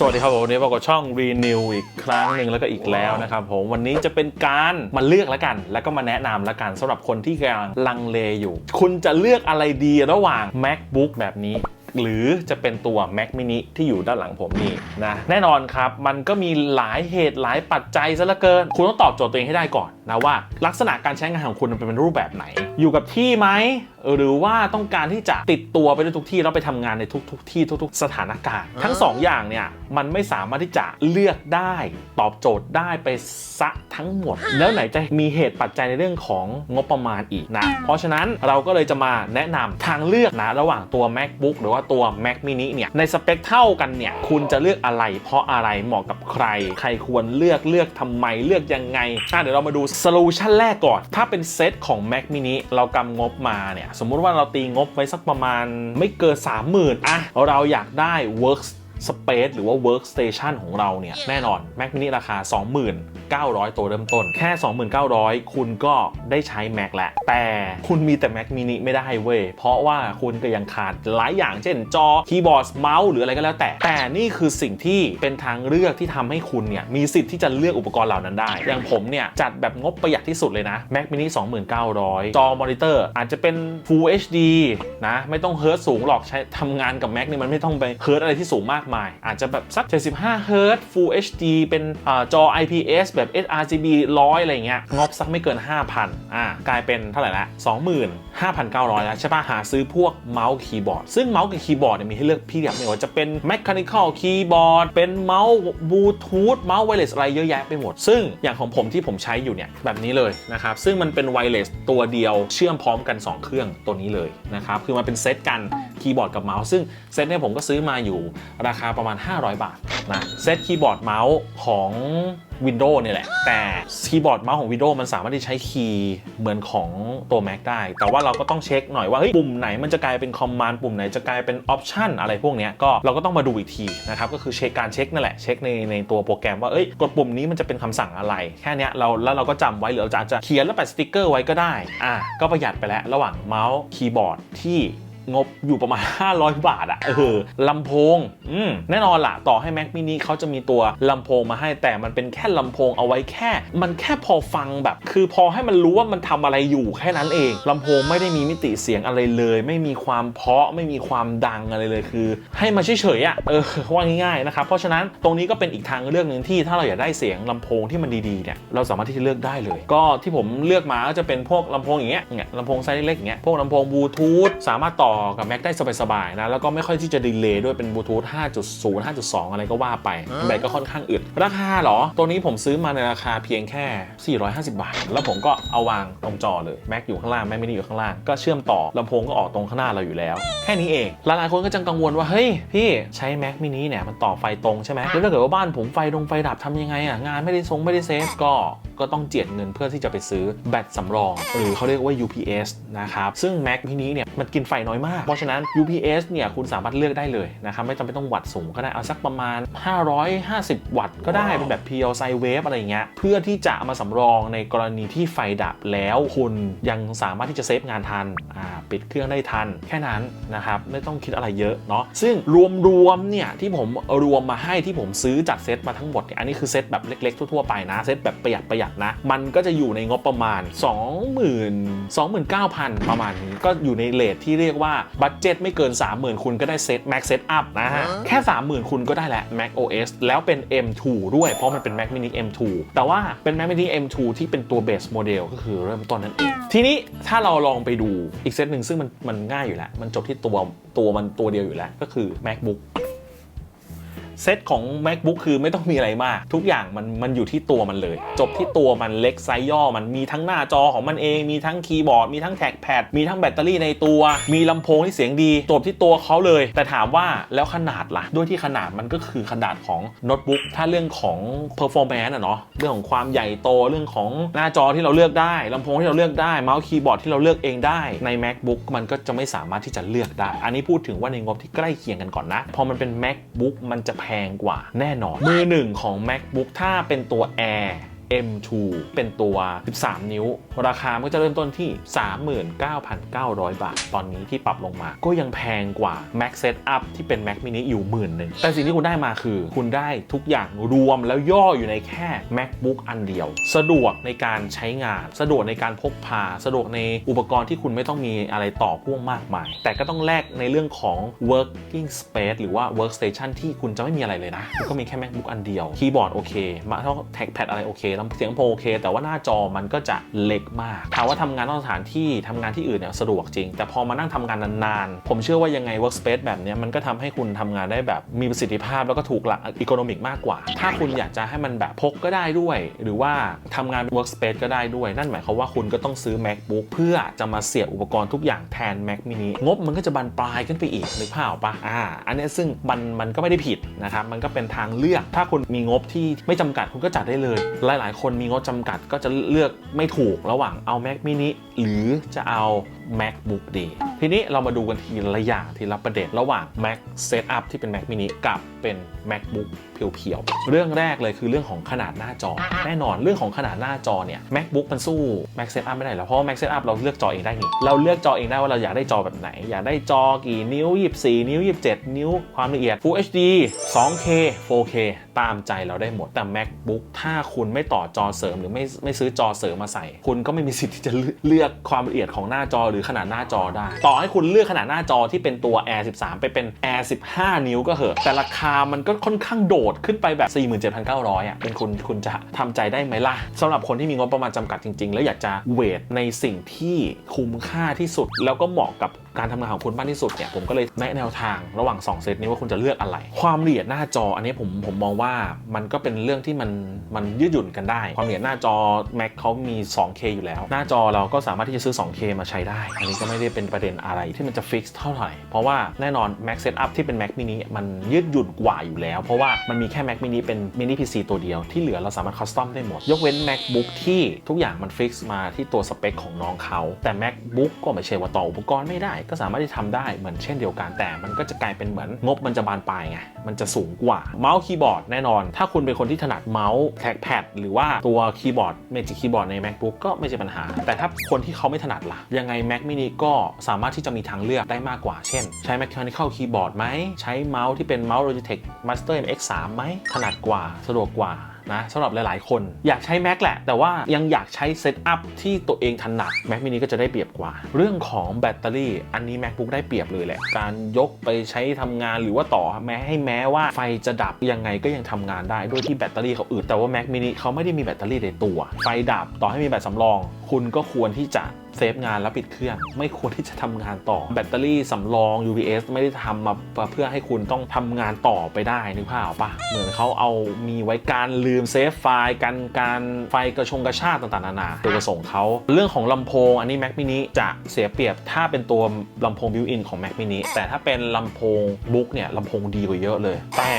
สวัสดีครับผมวันนี้พบกับช่อง Renew อีกครั้งหนึ่งแล้วก็อีกแล้วนะครับผมวันนี้จะเป็นการมาเลือกแล้วกัน แล้วก็มาแนะนำแล้วกันสำหรับคนที่กำลังลังเลอยู่ คุณจะเลือกอะไรดีระหว่าง MacBook แบบนี้หรือจะเป็นตัว Mac mini ที่อยู่ด้านหลังผมนี่นะแน่นอนครับ มันก็มีหลายเหตุหลายปัจจัยซะเหลือเกิน คุณต้องตอบโจทย์ตัวเองให้ได้ก่อนนะว่า ลักษณะการใช้งานของคุณมันเป็นรูปแบบไหน อยู่กับที่ไหมหรือว่าต้องการที่จะติดตัวไปในทุกที่แล้วไปทำงานในทุกๆที่ทุก ๆ สถานการณ์ ทั้ง 2 อย่างเนี่ยมันไม่สามารถที่จะเลือกได้ตอบโจทย์ได้ไปซะทั้งหมด แล้วไหนจะมีเหตุปัจจัยในเรื่องของงบประมาณอีกนะ เพราะฉะนั้นเราก็เลยจะมาแนะนำทางเลือกนะระหว่างตัว macbook หรือว่าตัว mac mini เนี่ยในสเปคเท่ากันเนี่ยคุณจะเลือกอะไร เพราะอะไรเหมาะกับใคร ใครควรเลือกเลือกทำไมเลือกยังไงอะเดี๋ยวเรามาดูโซลูชันแรกก่อน ถ้าเป็นเซตของ Mac mini เรากำงบมาเนี่ยสมมุติว่าเราตีงบไว้สักประมาณไม่เกิน30,000อะเราอยากได้ Work Space หรือว่า Workstation ของเราเนี่ย แน่นอน Mac mini ราคา 29,000 ตัวเริ่มต้น แค่ 29,000 คุณก็ได้ใช้ Mac แล้วแต่คุณมีแต่ Mac mini ไม่ได้เว้ย เพราะว่าคุณก็ยังขาดหลายอย่างเช่นจอคีย์บอร์ดเมาส์หรืออะไรก็แล้วแต่ แต่นี่คือสิ่งที่เป็นทางเลือกที่ทำให้คุณเนี่ย มีสิทธิ์ที่จะเลือกอุปกรณ์เหล่านั้นได้ อย่างผมเนี่ย จัดแบบงบประหยัดที่สุดเลยนะ Mac mini 29,000 จอมอนิเตอร์อาจจะเป็น Full HD นะไม่ต้องเฮิร์ตสูงหรอกใช้ทำงานกับ Mac นี่มันไม่ต้องไปเฮิร์ตอะไรที่สูงมากมาย อาจจะแบบสัก 75เฮิร์ต Full HD เป็นอจอ IPS แบบ sRGB 100 อะไรเงี้ย งบสักไม่เกิน 5,000อ่ากลายเป็นเท่าไหร่ละ 25,900 แล้วใช่ปะหาซื้อพวกเมาส์คีย์บอร์ด ซึ่งเมาส์กับคีย์บอร์ดเนี่ยมีให้เลือกพี่แบบไม่ว่าจะเป็น Mechanical Keyboard เป็นเมาส์บลูทูธเมาส์ไวเลสอะไรเยอะแยะไปหมด ซึ่งอย่างของผมที่ผมใช้อยู่เนี่ยแบบนี้เลยนะครับ ซึ่งมันเป็นไวเลสตัวเดียวเชื่อมพร้อมกัน 2 เครื่องตัวนี้เลยนะครับ คือมันเป็นเซตกันคีย์บอร์ดกับเมาส์ซึ่งเซตเนี่ยผมก็ซื้อมาอยู่ราคาประมาณ 500 บาทนะเซตคีย์บอร์ดเมาส์ของ Windows เนี่ยแหละ แต่คีย์บอร์ดเมาส์ของ Windows มันสามารถที่ใช้คีย์เหมือนของตัว Mac ได้ แต่ว่าเราก็ต้องเช็คหน่อยว่าเฮ้ยปุ่มไหนมันจะกลายเป็นคอมมานด์ปุ่มไหนจะกลายเป็นออปชันอะไรพวกนี้ก็เราก็ต้องมาดูอีกทีนะครับก็คือเช็คการเช็คนั่นแหละเช็คในในตัวโปรแกรมว่าเอ้ยกดปุ่มนี้มันจะเป็นคำสั่งอะไร แค่นี้เราแล้วเราก็จำไว้หรือเราจะอาจจะเขียนแล้วแปะสติกเกอร์ไว้ก็ได้อะก็ประหยัดไปแล้วระหว่างเมาส์คีย์บอร์ดที่ งบอยู่ประมาณ 500 บาทอะเออลำโพง อืมแน่นอนล่ะ ต่อให้ Mac mini เขาจะมีตัวลำโพงมาให้แต่มันเป็นแค่ลำโพงเอาไว้แค่ มันแค่พอฟังแบบ คือพอให้มันรู้ว่ามันทำอะไรอยู่แค่นั้นเองลำโพงไม่ได้มีมิติเสียงอะไรเลย ไม่มีความเพาะไม่มีความดังอะไรเลยคือ ให้มันเฉยๆอะเออว่าง่ายๆนะครับเพราะฉะนั้นตรงนี้ก็เป็นอีกทางเลือกหนึ่งที่ถ้าเราอยากได้เสียงลำโพงที่มันดีๆเนี่ยเราสามารถที่จะเลือกได้เลย ก็ที่ผมเลือกมาก็จะเป็นพวกลำโพงอย่างเงี้ยเนี่ยลำโพงไซส์เล็กๆอย่างเงี้ยพวกลำโพงบลูทูธสามารถต่อกับ Mac ได้สบายๆนะ แล้วก็ไม่ค่อยที่จะดีเลย์ด้วยเป็นบลูทูธ5.0 5.2 อะไรก็ว่าไปแบตก็ค่อนข้างอึด ราคาเหรอ ตัวนี้ผมซื้อมาในราคาเพียงแค่ 450 บาท แล้วผมก็เอาวางตรงจอเลย Mac อยู่ข้างล่าง Mac mini อยู่ข้างล่าง ก็เชื่อมต่อลำโพงก็ออกตรงข้างหน้าเราอยู่แล้ว แค่นี้เองหลายๆคนก็จังกังวลว่า เฮ้ย พี่ใช้ Mac mini เนี่ยมันต่อไฟตรงใช่ไหมแล้วถ้าเกิดว่าบ้านผมไฟดงไฟดับทำยังไงอะงานไม่ได้ทรงไม่ได้เซฟก็ ก็ต้องเจียดเงินเพื่อที่จะไปซื้อแบตสำรอง หรือเขาเรียกว่า UPS นะครับซึ่ง Mac mini เนี่ยมันกินไฟน้อยมาก เพราะฉะนั้น UPS เนี่ยคุณสามารถเลือกได้เลยนะครับไม่จำเป็นต้องวัตต์สูงก็ได้เอาสักประมาณ 550 วัตต์ก็ได้เป็นแบบ PL sine wave อะไรอย่างเงี้ยเพื่อที่จะเอามาสำรองในกรณีที่ไฟดับแล้วคุณยังสามารถที่จะเซฟงานทันอ่าปิดเครื่องได้ทัน แค่นั้นนะครับไม่ต้องคิดอะไรเยอะเนาะซึ่งรวมๆเนี่ยที่ผมรวมมาให้ที่ผมซื้อจัดเซตมาทั้งหมดเนี่ยอันนี้คือเซตแบบเล็กๆทั่วๆไปนะเซตแบบประหยัดประหยัดนะ มันก็จะอยู่ในงบประมาณ 20,000 29,000 ประมาณนี้ ก็อยู่ในเลทที่เรียกว่าบัตเจ็ตไม่เกิน 30,000 คุณก็ได้เซต Mac Setup นะฮะ แค่ 30,000 คุณก็ได้แล้ว Mac OS แล้วเป็น M2 ด้วยเพราะมันเป็น Mac mini M2 แต่ว่าเป็น Mac mini M2 ที่เป็นตัวเบสโมเดลก็คือเริ่มต้นนั่นเองทีนี้ถ้าเราลองไปดูอีกเซตหนึ่งซึ่งมันมันง่ายอยู่แล้ว มันจบที่ตัวตัวมันตัวเดียวอยู่แล้ว ก็คือ MacBook เซตของ MacBook คือไม่ต้องมีอะไรมาก ทุกอย่างมันมันอยู่ที่ตัวมันเลย จบที่ตัวมันเล็กไซส์ย่อมันมีทั้งหน้าจอของมันเอง มีทั้งคีย์บอร์ด มีทั้งแท็กแพด มีทั้งแบตเตอรี่ในตัว มีลำโพงที่เสียงดี จบที่ตัวเขาเลย แต่ถามว่าแล้วขนาดล่ะ ด้วยที่ขนาดมันก็คือขนาดของโน้ตบุ๊ก ถ้าเรื่องของ performance อะเนาะ เรื่องของความใหญ่โต เรื่องของหน้าจอที่เราเลือกได้ลำโพงที่เราเลือกได้ เมาส์คีย์บอร์ดที่เราเลือกเองได้ ใน MacBook มันก็จะไม่สามารถที่จะเลือกได้ อันนี้พูดถึงว่าในงบที่ใกล้เคียงกันก่อนนะ พอมันเป็น MacBook มันจะแพพงกว่าแน่นอน มือหนึ่งของ MacBook ถ้าเป็นตัว Air M2 เป็นตัว 13 นิ้ว ราคาก็จะเริ่มต้นที่ 39,900 บาท ตอนนี้ที่ปรับลงมา ก็ยังแพงกว่า Mac Setup ที่เป็น Mac mini อยู่หมื่นหนึ่งแต่สิ่งที่คุณได้มาคือ คุณได้ทุกอย่างรวมแล้วย่ออยู่ในแค่ MacBook อันเดียว สะดวกในการใช้งาน สะดวกในการพกพา สะดวกในอุปกรณ์ที่คุณไม่ต้องมีอะไรต่อพ่วงมากมาย แต่ก็ต้องแลกในเรื่องของ working space หรือว่า workstation ที่คุณจะไม่มีอะไรเลยนะก็มีแค่ MacBook อันเดียวคีย์บอร์ดโอเคมาเท่าแท็กแพดอะไรโอเคเสียงโพโอเค แต่ว่าหน้าจอมันก็จะเล็กมากถามว่าทำงานนอกสถานที่ทำงานที่อื่นเนี่ยสะดวกจริง แต่พอมานั่งทำงานนานๆ ผมเชื่อว่ายังไง workspace แบบนี้มันก็ทำให้คุณทำงานได้แบบมีประสิทธิภาพแล้วก็ถูกหลักอีโคโนมิกมากกว่า ถ้าคุณอยากจะให้มันแบบพกก็ได้ด้วย หรือว่าทำงาน workspace ก็ได้ด้วย นั่นหมายความว่าคุณก็ต้องซื้อ macbook เพื่อจะมาเสียบอุปกรณ์ทุกอย่างแทน mac mini งบมันก็จะบานปลายขึ้นไปอีกนึกภาพออกปะอ่า อันนี้ซึ่งมันมันก็ไม่ได้ผิดนะครับมันก็เป็นทางเลือก ถ้าคุณมีงบที่ไม่จำกัดคุณก็จัดได้เลยหลายๆคนมีงบจำกัดก็จะเลือกไม่ถูกระหว่างเอา Mac mini หรือจะเอา MacBook ดี ทีนี้เรามาดูกันทีละอย่างทีละประเด็นระหว่าง Mac Setup ที่เป็น Mac mini กับเป็น MacBook เพียวๆ เรื่องแรกเลยคือเรื่องของขนาดหน้าจอ แน่นอนเรื่องของขนาดหน้าจอเนี่ย MacBook มันสู้ Mac Setup ไม่ได้แล้วเพราะว่า Mac Setup เราเลือกจอเองได้นี่เราเลือกจอเองได้ว่าเราอยากได้จอแบบไหน อยากได้จอกี่นิ้ว 24 นิ้ว 27 นิ้ว ความละเอียด Full HD 2K 4K ตามใจเราได้หมดแต่ MacBook ถ้าคุณไม่ต่อจอเสริมหรือไม่ไม่ซื้อจอเสริมมาใส่ คุณก็ไม่มีสิทธิ์ที่จะเลือกเลือกความละเอียดของหน้าจอหรือขนาดหน้าจอได้ ต่อให้คุณเลือกขนาดหน้าจอที่เป็นตัว Air 13 ไปเป็น Air 15 นิ้วก็เหอะแต่ราคามันก็ค่อนข้างโดดขึ้นไปแบบ 47,900อะเป็นคุณคุณจะทำใจได้ไหมล่ะสำหรับคนที่มีงบประมาณจำกัดจริง ๆ แล้วอยากจะเวทในสิ่งที่คุ้มค่าที่สุด แล้วก็เหมาะกับการทำงานของคุณมากที่สุดเนี่ยผมก็เลยแนะแนวทางระหว่าง 2 เซตนี้ว่าคุณจะเลือกอะไร ความละเอียดหน้าจออันนี้ผมผมมองว่ามันก็เป็นเรื่องที่มันมันยืดหยุ่นกันได้ ความละเอียดหน้าจอ Mac เขามี 2K อยู่แล้ว หน้าจอเราก็สามารถที่จะซื้อ 2K มาใช้ได้ อันนี้ก็ไม่ได้เป็นประเด็นอะไรที่มันจะฟิกซ์เท่าไหร่ เพราะว่าแน่นอน Mac Setup ที่เป็น Mac mini มันยืดหยุ่นกว่าอยู่แล้ว เพราะว่ามันมีแค่ Mac mini เป็น mini PC ตัวเดียวที่เหลือเราสามารถคัสตอมได้หมด ยกเว้น MacBook ที่ทุกอย่างมันฟิกซ์มาที่ตัวสเปคของน้องเขาแต่ MacBook ก็ไม่ใช่ว่าต่ออุปกรณ์ไม่ได้ ก็สามารถที่ทำได้เหมือนเช่นเดียวกันแต่มันก็จะกลายเป็นเหมือนงบมันจะบานปลายไงมันจะสูงกว่าเมาส์คีย์บอร์ดแน่นอน ถ้าคุณเป็นคนที่ถนัดเมาส์แท็กแพดหรือว่าตัวคีย์บอร์ดเมจิกคีย์บอร์ดใน MacBook ก็ไม่ใช่ปัญหา แต่ถ้าคนที่เขาไม่ถนัดล่ะ ยังไง Mac mini ก็สามารถที่จะมีทางเลือกได้มากกว่า เช่น ใช้ Mechanical Keyboard ไหม ใช้เมาส์ที่เป็นเมาส์ Logitech Master MX3 ไหมถนัดกว่าสะดวกกว่านะสำหรับหลาย ๆ คนอยากใช้ Mac แหละ แต่ว่ายังอยากใช้เซตอัพที่ตัวเองถนัด Mac mini ก็จะได้เปรียบกว่า เรื่องของแบตเตอรี่ อันนี้ MacBook ได้เปรียบเลยแหละ การยกไปใช้ทำงานหรือว่าต่อแม้ให้แม้ว่าไฟจะดับยังไงก็ยังทำงานได้ด้วยที่แบตเตอรี่เขาอึดแต่ว่า Mac mini เขาไม่ได้มีแบตเตอรี่ในตัว ไฟดับต่อให้มีแบตสำรอง คุณก็ควรที่จะเซฟงานแล้วปิดเครื่อง ไม่ควรที่จะทำงานต่อ แบตเตอรี่สำรอง UPS ไม่ได้ทำมาเพื่อให้คุณต้องทำงานต่อไปได้นึกภาพออกปะเหมือนเขาเอามีไว้การลืมเซฟไฟล์กันการไฟกระชงกระชากต่างๆนานาตัวประสงค์เขาเรื่องของลำโพงอันนี้ Mac mini จะเสียเปรียบถ้าเป็นตัวลำโพงบิวอินของ Mac mini แต่ถ้าเป็นลำโพงบุ๊กเนี่ยลำโพงดีกว่าเยอะเลย แต่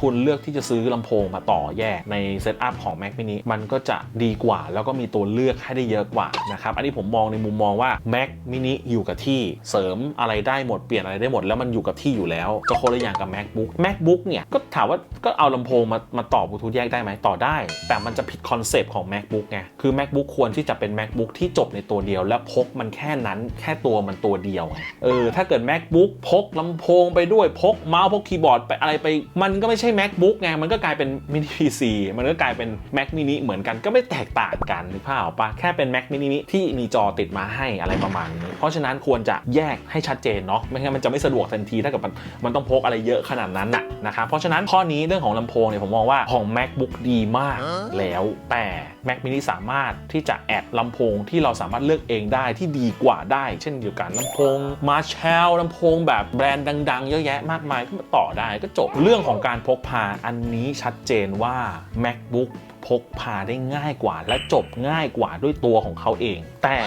คุณเลือกที่จะซื้อลำโพงมาต่อแยกในเซตอัพของ Mac mini มันก็จะดีกว่าแล้วก็มีตัวเลือกให้ได้เยอะกว่านะครับ อันนี้ผมมองในมุมมองว่า Mac mini อยู่กับที่เสริมอะไรได้หมดเปลี่ยนอะไรได้หมด แล้วมันอยู่กับที่อยู่แล้วจะคนละอย่างกับ MacBook MacBook เนี่ยก็ถามว่าก็เอาลำโพงมามาต่อบลูทูธแยกได้ไหมต่อได้ แต่มันจะผิดคอนเซปต์ของ MacBook ไงคือ MacBook ควรที่จะเป็น MacBook ที่จบในตัวเดียว และพกมันแค่นั้นแค่ตัวมันตัวเดียวเออถ้าเกิด MacBook พกลำโพงไปด้วยพกเมาส์พกคีย์บอร์ดไปอะไรไป มันก็ไม่ใช่ MacBook ไงมันก็กลายเป็น mini PC มันก็กลายเป็น Mac mini เหมือนกันก็ไม่แตกต่างกันนึกภาพออกปะแค่เป็น Mac mini ที่มีจอติดมาให้อะไรประมาณนี้ เพราะฉะนั้นควรจะแยกให้ชัดเจนเนาะไม่งั้นมันจะไม่สะดวกทันทีถ้าเกิดมันมันต้องพกอะไรเยอะขนาดนั้นนะนะครับเพราะฉะนั้นข้อนี้เรื่องของลำโพงเนี่ยผมมองว่าของ MacBook ดีมากแล้วแต่ Mac mini สามารถที่จะแอดลำโพงที่เราสามารถเลือกเองได้ที่ดีกว่าได้ เช่นเดียวกันลำโพง Marshall ลำโพงแบบแบรนด์ดังๆ เยอะแยะมากมายก็มาต่อได้ก็จบเรื่องของการพกพาอันนี้ชัดเจนว่า MacBook พกพาได้ง่ายกว่า และจบง่ายกว่าด้วยตัวของเขาเอง แต่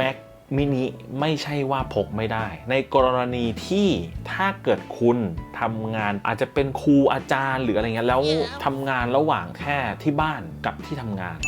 Mac มินิไม่ใช่ว่าพกไม่ได้ ในกรณีที่ถ้าเกิดคุณทำงานอาจจะเป็นครูอาจารย์หรืออะไรเงี้ยแล้วทำงานระหว่างแค่ที่บ้านกับที่ทำงาน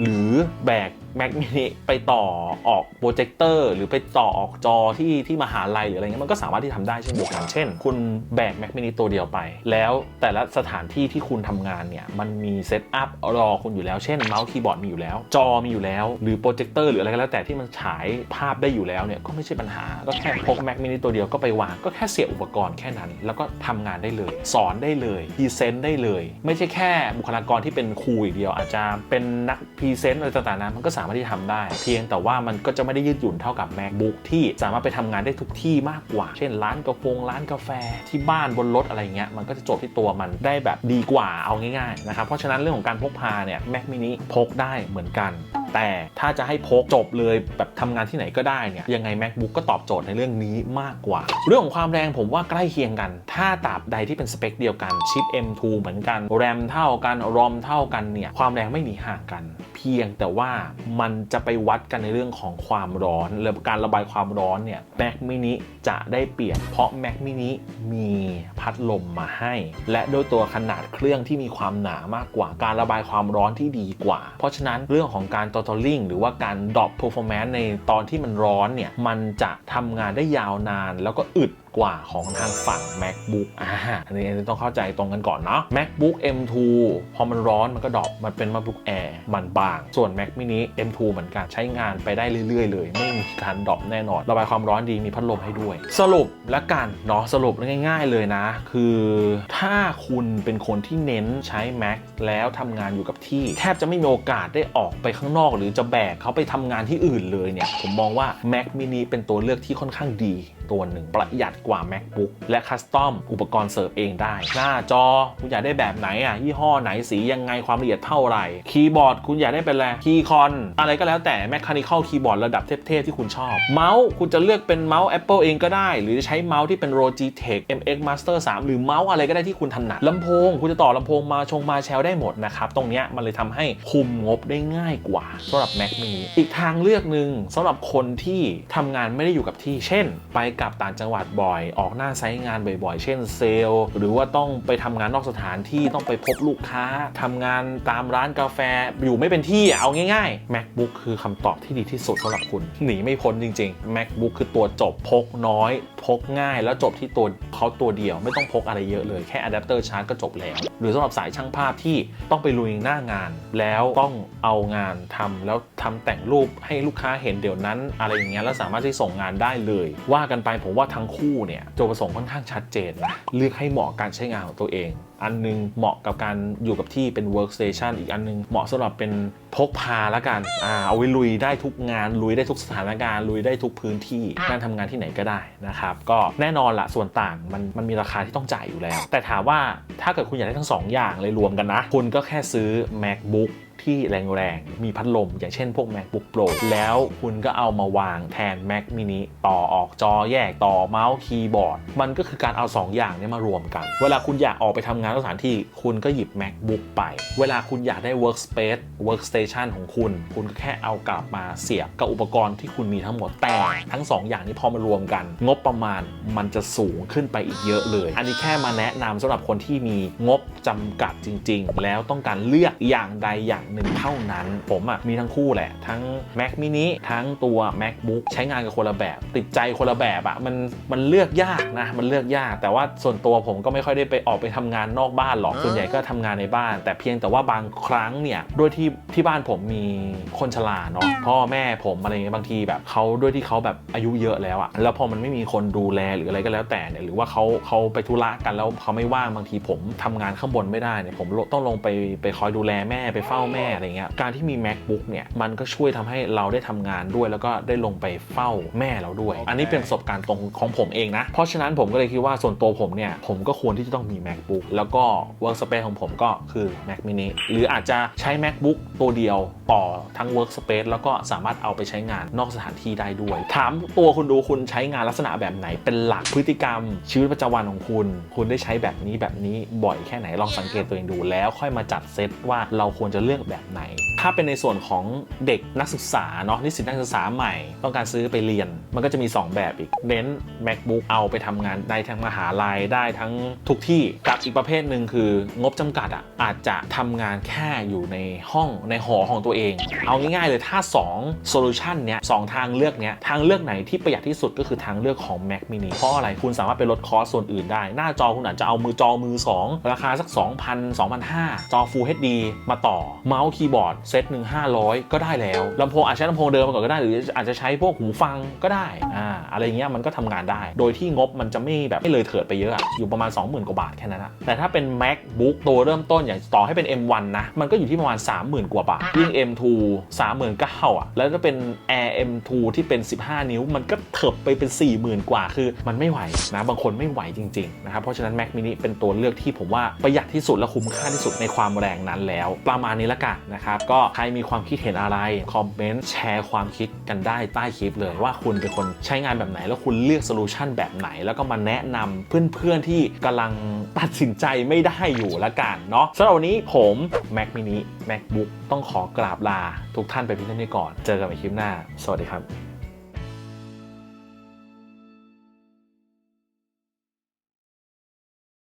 หรือแบก Mac mini ไปต่อออกโปรเจคเตอร์หรือไปต่อออกจอที่ที่มหาลัยหรืออะไรเงี้ยมันก็สามารถที่ทำได้เช่นเดียวกัน เช่น คุณแบก Mac mini ตัวเดียวไป แล้วแต่ละสถานที่ที่คุณทำงานเนี่ยมันมีเซตอัพรอคุณอยู่แล้ว เช่นเมาส์คีย์บอร์ดมีอยู่แล้ว จอมีอยู่แล้ว หรือโปรเจคเตอร์หรืออะไรก็แล้วแต่ที่มันฉายภาพได้อยู่แล้วเนี่ยก็ไม่ใช่ปัญหา ก็แค่พก Mac mini ตัวเดียวก็ไปวางก็แค่เสียบอุปกรณ์แค่นั้น แล้วก็ทำงานได้เลย สอนได้เลยพรีเซนต์ได้เลย ไม่ใช่แค่บุคลากรที่เป็นครูอย่างเดียวอาจจะเป็นนักพรีเซนต์อะไรต่างๆนั้นมันก็สามารถที่ทำได้ เพียงแต่ว่ามันก็จะไม่ได้ยืดหยุ่นเท่ากับ MacBook ที่สามารถไปทำงานได้ทุกที่มากกว่า เช่น ร้านกาแฟร้านกาแฟที่บ้านบนรถอะไรเงี้ยมันก็จะจบที่ตัวมันได้แบบดีกว่าเอาง่ายๆนะครับเพราะฉะนั้นเรื่องของการพกพาเนี่ย Mac mini พกได้เหมือนกัน แต่ถ้าจะให้พกจบเลยแบบทำงานที่ไหนก็ได้เนี่ยยังไง MacBook ก็ตอบโจทย์ในเรื่องนี้มากกว่า เรื่องของความแรงผมว่าใกล้เคียงกัน ถ้าตราบใดที่เป็นสเปคเดียวกันชิป M2 เหมือนกัน RAM เท่ากัน ROM เท่ากันเนี่ยความแรงไม่มีห่างกัน เพียงแต่ว่ามันจะไปวัดกันในเรื่องของความร้อนและการระบายความร้อนเนี่ย Mac mini จะได้เปรียบเพราะ Mac mini มีพัดลมมาให้ และด้วยตัวขนาดเครื่องที่มีความหนามากกว่าการระบายความร้อนที่ดีกว่า เพราะฉะนั้นเรื่องของการต throttling หรือว่าการ drop performance ในตอนที่มันร้อนเนี่ยมันจะทำงานได้ยาวนาน แล้วก็อึด กว่าของทางฝั่ง MacBook อ่าอันนี้อันนี้ต้องเข้าใจตรงกันก่อนเนาะ MacBook M2 พอมันร้อนมันก็ดรอปมันเป็น MacBook Air มันบาง ส่วน Mac mini M2 เหมือนกันใช้งานไปได้เรื่อย ๆ เลย ไม่มีการดรอปแน่นอน ระบายความร้อนดีมีพัดลมให้ด้วย สรุปและกันเนาะสรุปง่าย ๆ เลยนะ คือถ้าคุณเป็นคนที่เน้นใช้ Mac แล้วทำงานอยู่กับที่ แทบจะไม่มีโอกาสได้ออกไปข้างนอก หรือจะแบกเขาไปทำงานที่อื่นเลยเนี่ยผมมองว่า Mac mini เป็นตัวเลือกที่ค่อนข้างดี ตัวหนึ่ง ประหยัดกว่า MacBook และคัสตอมอุปกรณ์เสิร์ฟเองได้ หน้าจอคุณอยากได้แบบไหนอะยี่ห้อไหนสียังไงความละเอียดเท่าไหร่ คีย์บอร์ดคุณอยากได้เป็นอะไรคีย์คอนอะไรก็แล้วแต่ Mechanical คีย์บอร์ดระดับเทพๆที่คุณชอบ เมาส์คุณจะเลือกเป็นเมาส์ Apple เองก็ได้ หรือจะใช้เมาส์ที่เป็น Logitech MX Master 3 หรือเมาส์อะไรก็ได้ที่คุณถนัดลำโพง คุณจะต่อลำโพงมาชงมาแชลได้หมดนะครับตรงนี้มันเลยทำให้คุมงบได้ง่ายกว่าสำหรับ Mac mini อีกทางเลือกหนึ่งสำหรับคนที่ทำงานไม่ได้อยู่กับที่ เช่น ไปกลับต่างจังหวัดบ่อย ออกหน้าไซต์งานบ่อยๆ เช่นเซลล์ หรือว่าต้องไปทำงานนอกสถานที่ต้องไปพบลูกค้าทำงานตามร้านกาแฟอยู่ไม่เป็นที่เอาง่ายๆ MacBook คือคำตอบที่ดีที่สุดสำหรับคุณ หนีไม่พ้นจริง ๆ MacBook คือตัวจบพกน้อย พกง่ายแล้วจบที่ตัวเขาตัวเดียวไม่ต้องพกอะไรเยอะเลยแค่อะแดปเตอร์ชาร์จก็จบแล้ว หรือสำหรับสายช่างภาพที่ต้องไปลุยหน้างาน แล้วต้องเอางานทำแล้วทำแต่งรูปให้ลูกค้าเห็นเดี๋ยวนั้นอะไรอย่างเงี้ยแล้วสามารถที่ส่งงานได้เลย ว่ากันไปผมว่าทั้งคู่เนี่ยจุดประสงค์ค่อนข้างชัดเจนนะเลือกให้เหมาะการใช้งานของตัวเอง อันนึงเหมาะกับการอยู่กับที่เป็น workstation อีกอันนึงเหมาะสำหรับเป็นพกพาละกันอ่าเอาไว้ลุยได้ทุกงานลุยได้ทุกสถานการณ์ลุยได้ทุกพื้นที่การทำงานที่ไหนก็ได้นะครับก็แน่นอนละส่วนต่างมันมันมีราคาที่ต้องจ่ายอยู่แล้ว แต่ถามว่าถ้าเกิดคุณอยากได้ทั้งสองอย่างเลยรวมกันนะ คุณก็แค่ซื้อ macbook ที่แรงๆ มีพัดลม อย่างเช่นพวก macbook pro แล้วคุณก็เอามาวางแทน mac mini ต่อออกจอแยกต่อเมาส์คีย์บอร์ด มันก็คือการเอา 2 อย่างนี้มารวมกัน เวลาคุณอยากออกไปทำงานสถานที่ คุณก็หยิบ macbook ไป เวลาคุณอยากได้ workspace workstation ของคุณ คุณก็แค่เอากลับมาเสียบกับอุปกรณ์ที่คุณมีทั้งหมดแต่ทั้ง 2 อย่างนี้พอมารวมกัน งบประมาณมันจะสูงขึ้นไปอีกเยอะเลย อันนี้แค่มาแนะนำสำหรับคนที่มีงบจำกัดจริง ๆ แล้วต้องการเลือกอย่างใดอย่างหนึ่งเท่านั้น ผมอะมีทั้งคู่แหละ ทั้ง Mac mini ทั้งตัว MacBook ใช้งานกับคนละแบบ ติดใจคนละแบบอะมันมันเลือกยากนะ มันเลือกยาก แต่ว่าส่วนตัวผมก็ไม่ค่อยได้ไปออกไปทำงานนอกบ้านหรอกส่วนใหญ่ก็ทำงานในบ้าน แต่เพียงแต่ว่าบางครั้งเนี่ยด้วยที่ที่บ้านผมมีคนชราเนาะพ่อแม่ผมอะไรเงี้ยบางทีแบบเขาด้วยที่เขาแบบอายุเยอะแล้วอะแล้วพอมันไม่มีคนดูแลหรืออะไรก็แล้วแต่เนี่ยหรือว่าเขาเขาไปธุระกันแล้วเขาไม่ว่างบางทีผมทำงานข้างบนไม่ได้เนี่ยผมต้องลงไปไปคอยดูแลแม่ไปเฝ้าแม่อะไรเงี้ยการที่มี macbook เนี่ยมันก็ช่วยทำให้เราได้ทำงานด้วย แล้วก็ได้ลงไปเฝ้าแม่เราด้วย อันนี้เป็นประสบการณ์ตรงของผมเองนะ เพราะฉะนั้นผมก็เลยคิดว่าส่วนตัวผมเนี่ย ผมก็ควรที่จะต้องมี macbook แล้วก็ workspace ของผมก็คือ mac mini หรืออาจจะใช้ macbook ตัวเดียวต่อทั้ง workspace แล้วก็สามารถเอาไปใช้งานนอกสถานที่ได้ด้วย ถามตัวคุณดูคุณใช้งานลักษณะแบบไหนเป็นหลักพฤติกรรม ชีวิตประจำวันของคุณ คุณได้ใช้แบบนี้แบบนี้บ่อยแค่ไหนลองสังเกตตัวเองดูแล้วค่อยมาจัดเซตว่าเราควรจะเลือกแบบแบบไหน ถ้าเป็นในส่วนของเด็กนักศึกษาเนาะนิสิตนักศึกษาใหม่ ต้องการซื้อไปเรียน มันก็จะมี 2 แบบอีกเน้น macbook เอาไปทำงานได้ทั้งมหาลัยได้ทั้งทุกที่กับอีกประเภทหนึ่งคืองบจำกัดอะอาจจะทำงานแค่อยู่ในห้องในหอของตัวเอง เอาง่ายๆเลยถ้า2 solution เนี้ยสองทางเลือกเนี้ยทางเลือกไหนที่ประหยัดที่สุดก็คือทางเลือกของ Mac mini เพราะอะไรคุณสามารถไปลดคอสส่วนอื่นได้ หน้าจอคุณอาจจะเอามือจอมือ 2 ราคาสัก 2,000 2,500 จอ Full HD มาต่อมาส์คีย์บอร์ดเซตหนึ่ง500ก็ได้แล้วลำโพงอาจจะใช้ลำโพงเดิมมาก่อนก็ได้หรืออาจจะใช้พวกหูฟังก็ได้อ่าอะไรเงี้ยมันก็ทำงานได้ โดยที่งบมันจะไม่แบบไม่เลยเถิดไปเยอะอะอยู่ประมาณ 20,000 กว่าบาทแค่นั้นอะแต่ถ้าเป็น MacBook ตัวเริ่มต้นอย่างต่อให้เป็น M1 นะมันก็อยู่ที่ประมาณ 30,000 กว่าบาทยิ่ง M2 39,000อะแล้วถ้าเป็น Air M2 ที่เป็น 15 นิ้ว มันก็เถิบไปเป็น 40,000 กว่าคือมันไม่ไหวนะบางคนไม่ไหวจริงๆนะครับเพราะฉะนั้น Mac mini เป็นตัวเลือกที่ผมว่าประหยัดที่สุดและคุ้มค่าที่สุดในความแรงนั้นแล้ว ประมาณนี้ละกันนะครับ ก็ใครมีความคิดเห็นอะไร คอมเมนต์แชร์ความคิดกันได้ใต้คลิปเลยว่าคุณเป็นคนใช้งานแบบไหน แล้วคุณเลือกโซลูชันแบบไหน แล้วก็มาแนะนำเพื่อนๆที่กำลังตัดสินใจไม่ได้อยู่ละกันเนาะสำหรับวันนี้ผม Mac mini MacBook ต้องขอกราบลาทุกท่านไปพิจารณาก่อน เจอกันในคลิปหน้า สวัสดีครับ